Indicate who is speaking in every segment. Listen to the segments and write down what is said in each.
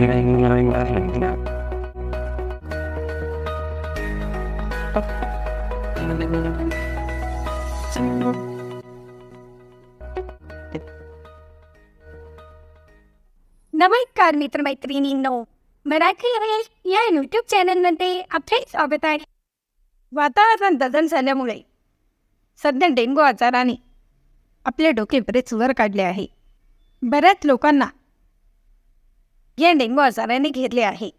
Speaker 1: नमस्कार मित्रमैत्रिणींनो मराठी रमेश या यूट्यूब चॅनलमध्ये आपले स्वागत आहे. वातावरण दजन झाल्यामुळे सध्या डेंगू आजाराने आपले डोके बरेच वर काढले आहे. बऱ्याच लोकांना या डेंगू आजाराने घेरले आहे.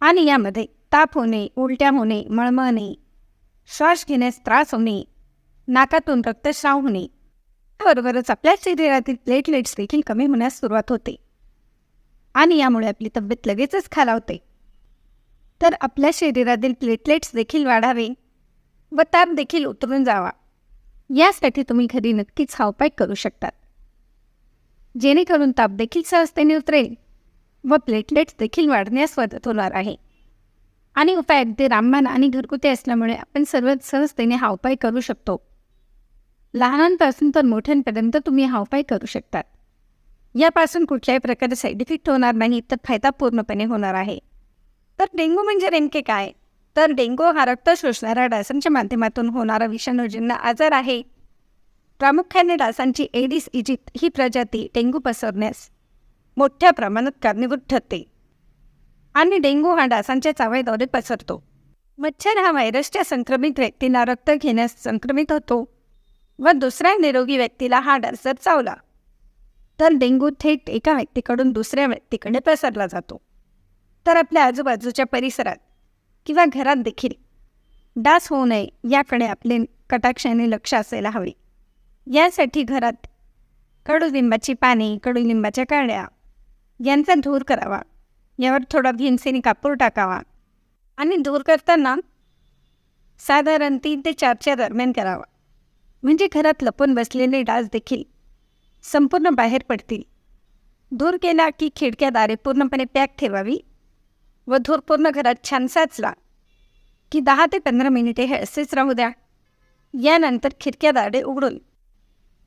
Speaker 1: आणि यामध्ये ताप होणे उलट्या होणे मळमळणे श्वास घेण्यास त्रास होणे नाकातून रक्तस्राव होणे बरोबरच आपल्या शरीरातील प्लेटलेट्स देखील कमी होण्यास सुरुवात होते. आणि यामुळे आपली तब्येत लगेचच खालावते. तर आपल्या शरीरातील प्लेटलेट्स देखील वाढावे व ताप देखील उतरून जावा. यासाठी तुम्ही घरी नक्कीच हा उपाय करू शकतात. जेणेकरून ताप देखील सहजतेने उतरेल. व प्लेटलेट्स देखील वाढण्यास मदत होणार आहे. आणि उपाय अगदी रामबाण आणि घरगुती असल्यामुळे आपण सर्व सहजतेने हा उपाय करू शकतो. लहानांपासून तर मोठ्यांपर्यंत तुम्ही हा उपाय करू शकतात. यापासून कुठल्याही प्रकारे साईड इफेक्ट होणार नाही तर फायदा पूर्णपणे होणार आहे. तर डेंग्यू म्हणजे नेमके काय? तर डेंग्यू हा रक्त शोषणाऱ्या डासांच्या माध्यमातून होणारा विषाणूजन्य आजार आहे. प्रामुख्याने डासांची एडिस इजिप्त ही प्रजाती डेंग्यू पसरण्यास मोठ्या प्रमाणात कारणीभूत ठरते. आणि डेंग्यू हा डासांच्या चावळीद्वारे पसरतो. मच्छर हा व्हायरसच्या संक्रमित व्यक्तीला रक्त घेण्यास संक्रमित होतो व दुसऱ्या निरोगी व्यक्तीला हा डास जर चावला तर डेंग्यू थेट एका व्यक्तीकडून दुसऱ्या व्यक्तीकडे पसरला जातो. तर आपल्या आजूबाजूच्या परिसरात किंवा घरात देखील डास होऊ नये याकडे आपले कटाक्षाने लक्ष असायला हवे. यासाठी घरात कडुलिंबाची पाने कडुलिंबाच्या काड्या यांचा धूर करावा. यावर थोडा भीमसेनी कापूर टाकावा. आणि धूर करताना साधारण तीन ते चारच्या दरम्यान करावा. म्हणजे घरात लपून बसलेले डास देखील संपूर्ण बाहेर पडतील. धूर केला की खिडक्या दारे पूर्णपणे पॅक ठेवावी व धूर पूर्ण घरात छान साचला की दहा ते पंधरा मिनिटे हे असेच राहू द्या. यानंतर खिडक्या दारे उघडून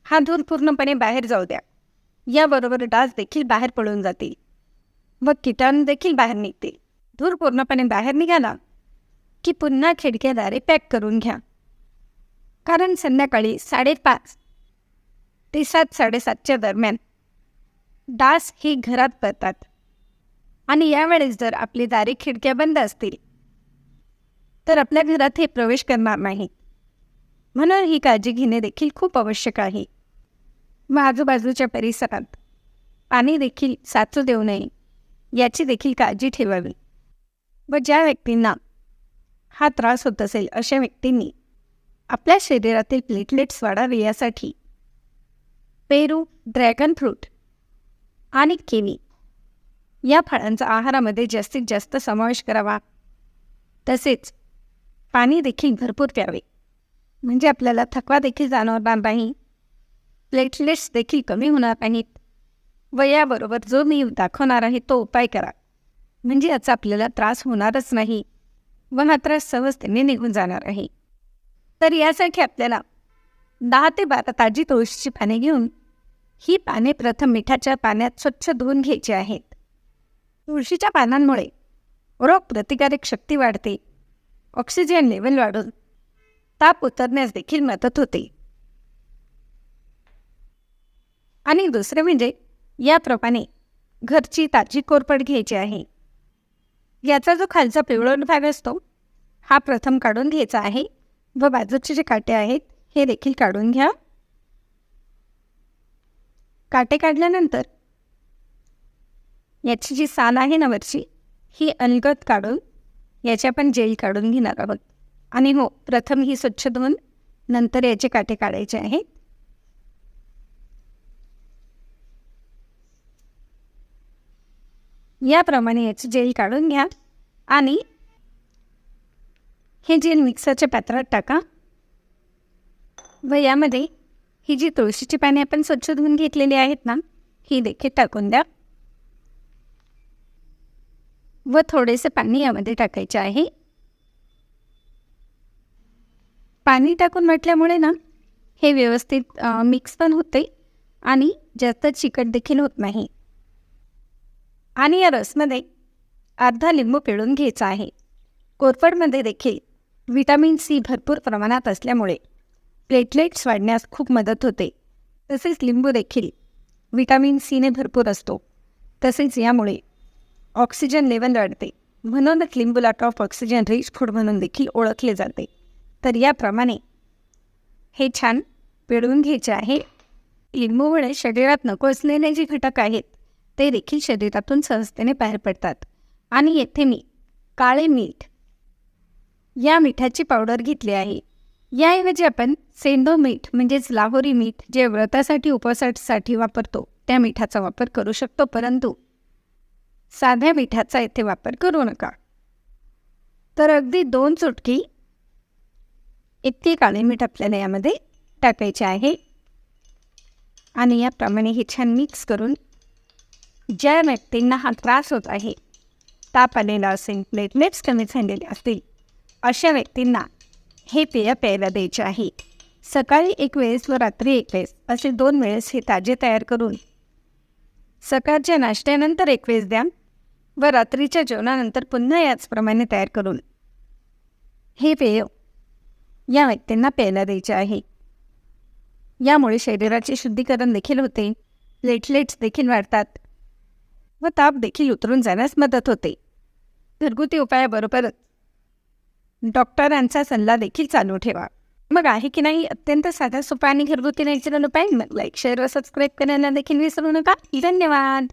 Speaker 1: हा धूर पूर्णपणे बाहेर जाऊ द्या. याबरोबर डास देखील बाहेर पडून जातील व किटाणू देखील बाहेर निघतील धूर पूर्णपणे बाहेर निघाला की पुन्हा खिडक्याद्वारे पॅक करून घ्या. कारण संध्याकाळी साडेपाच ते सात साडेसातच्या दरम्यान डास ही घरात पडतात. आणि यावेळेस जर आपली दारी खिडक्या बंद असतील तर आपल्या घरात हे प्रवेश करणार नाही. म्हणून ही काळजी घेणे देखील खूप आवश्यक आहे. व आजूबाजूच्या परिसरात पाणी देखील साचू देऊ नये याची देखील काळजी ठेवावी. व ज्या व्यक्तींना हा त्रास होत असेल अशा व्यक्तींनी आपल्या शरीरातील प्लेटलेट्स वाढावे यासाठी पेरू ड्रॅगन फ्रूट आणि केवी या फळांचा आहारामध्ये जास्तीत जास्त समावेश करावा. तसेच पाणी देखील भरपूर प्यावे. म्हणजे आपल्याला थकवा देखील जाणवणार नाही. प्लेटलेट्स देखील कमी होणार नाहीत वयाबरोबर जो मी दाखवणार आहे तो उपाय करा. म्हणजे याचा आपल्याला त्रास होणारच नाही. व हा त्रास सहजतेने निघून जाणार आहे. तर यासाठी आपल्याला दहा ते बारा ताजी तुळशीची पाने घेऊन ही पाने प्रथम मिठाच्या पाण्यात स्वच्छ धुवून घ्यायची आहेत. तुळशीच्या पानांमुळे रोग प्रतिकारक शक्ती वाढते. ऑक्सिजन लेवल वाढून ताप उतरण्यास देखील मदत होते. आणि दुसरे म्हणजे याप्रमाणे घरची ताजी कोरपड घ्यायची आहे. याचा जो खालचा पिवळण भाग असतो हा प्रथम काढून घ्यायचा आहे. व बाजूचे जे काटे आहेत हे देखील काढून घ्या. काटे काढल्यानंतर याची जी साल आहे ना वरची ही अलगद काढून याची आपण जेल काढून घेणार आहोत. आणि हो प्रथम ही स्वच्छ धुवून नंतर याचे काटे काढायचे आहेत. याप्रमाणे याची जेल काढून घ्या आणि हे जेल मिक्सरच्या पात्रात टाका व यामध्ये ही जी तुळशीची पाने आपण स्वच्छ धुवून घेतलेली आहेत ना ही देखील टाकून द्या. व थोडेसे पाणी यामध्ये टाकायचे आहे. पाणी टाकून म्हटल्यामुळे ना हे व्यवस्थित मिक्स पण होते आणि जास्त चिकट देखील होत नाही. आणि या रसमध्ये अर्धा लिंबू पिळून घ्यायचा आहे. कोरफडमध्ये देखील व्हिटॅमिन सी भरपूर प्रमाणात असल्यामुळे प्लेटलेट्स वाढण्यास खूप मदत होते. तसेच लिंबू देखील व्हिटॅमिन सीने भरपूर असतो. तसेच यामुळे ऑक्सिजन लेवल वाढते. म्हणूनच लिंबूला टॉप ऑक्सिजन रिच फूड म्हणून देखील ओळखले जाते. तर याप्रमाणे हे छान पिळवून घ्यायचे आहे. लिंबूमुळे शरीरात नको असलेले जे घटक आहेत ते देखील शरीरातून सहजतेने बाहेर पडतात. आणि येथे मी काळे मीठ या मिठाची पावडर घेतली आहे. याऐवजी आपण सेंदो मीठ म्हणजेच लाहोरी मीठ जे व्रतासाठी उपवासासाठी वापरतो त्या मिठाचा वापर करू शकतो. परंतु साध्या मिठाचा येथे वापर करू नका. तर अगदी दोन चुटकी इतके काळे मीठ आपल्याला यामध्ये टाकायचे आहे. आणि याप्रमाणे हे छान मिक्स करून ज्या व्यक्तींना हा त्रास होत आहे ताप आलेला असेल प्लेटलेट्स कमी झालेले असतील. अशा व्यक्तींना हे पेय प्यायला द्यायचे आहे. सकाळी एक वेळेस व रात्री एक वेळेस असे दोन वेळेस हे ताजे तयार करून. सकाळच्या नाश्त्यानंतर एक वेळेस द्या व रात्रीच्या जेवणानंतर पुन्हा याचप्रमाणे तयार करून. हे पेय या व्यक्तींना प्यायला द्यायचे आहे. यामुळे शरीराचे शुद्धीकरण देखील होते. प्लेटलेट्स देखील वाढतात. व ताप देखील उतरून जाण्यास मदत होते. घरगुती उपायाबरोबरच डॉक्टरांचा सल्ला देखील चालू ठेवा. मग आहे की नाही? अत्यंत साधा सोपा आणि घरगुती नॅचरल उपाय. मग लाईक शेअर व सबस्क्राईब करायला देखील विसरू नका. धन्यवाद!